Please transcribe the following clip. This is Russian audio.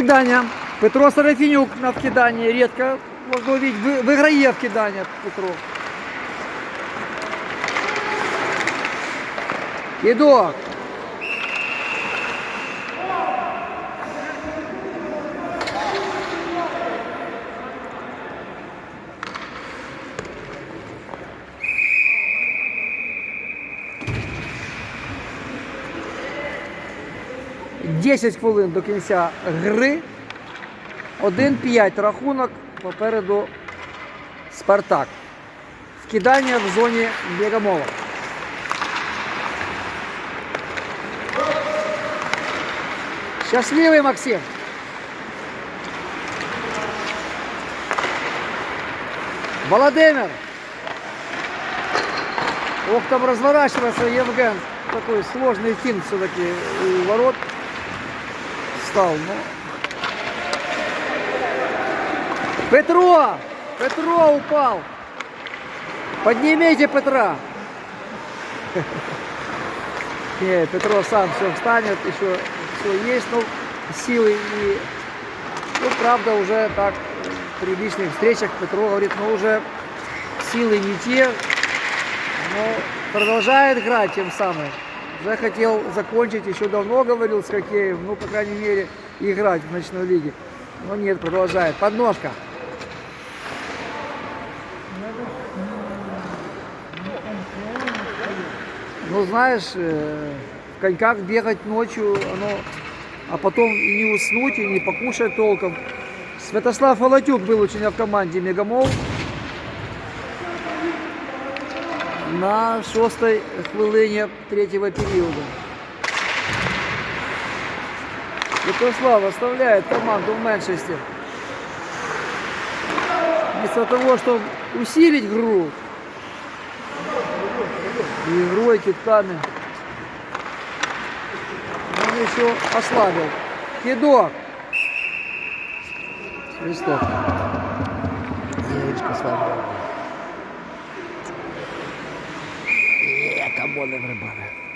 Кидання. Петро Сарафінюк на вкиданні. Рідко можна. Ви- Виграє вкидання Петро. Кидок. Десять хвилин до кінця гри. 1-5 рахунок попереду Спартак. Вкидання в зоні Бігамова. Щасливий Максим. Владимир. Ох, там разворачивается Евген. Такой сложный финт все-таки у ворот стал. Но... Петро! Петро упал! Поднимите Петра! Не, Петро сам все встанет, еще все есть, но силы и... Ну, правда, уже так при личных встречах Петро говорит, ну уже силы не те, но продолжает играть тем самым. Уже хотел закончить, еще давно говорил с хоккеем, ну, по крайней мере, играть в ночной лиге. Но нет, продолжает. Подножка. Ну, знаешь, э, в коньках бегать ночью, оно, а потом и не уснуть, и не покушать толком. Святослав Волотюк был у меня в команде Мегамол. На шостій хвилині третього періоду. Святослав оставляет команду в меншости. Вместо того, чтобы усилить игру, и игрой, китками, он еще ослабил. Кидок. Свисток. Яичко слабо. Come on, everybody.